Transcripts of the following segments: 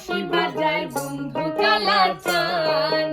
বাঁশি বাজায় বন্ধু কালাচান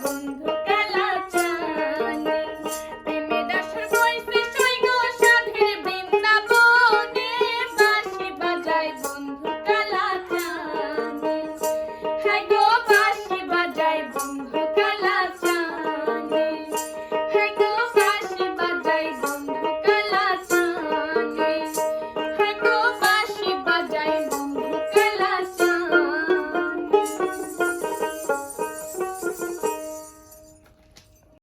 বন্ধু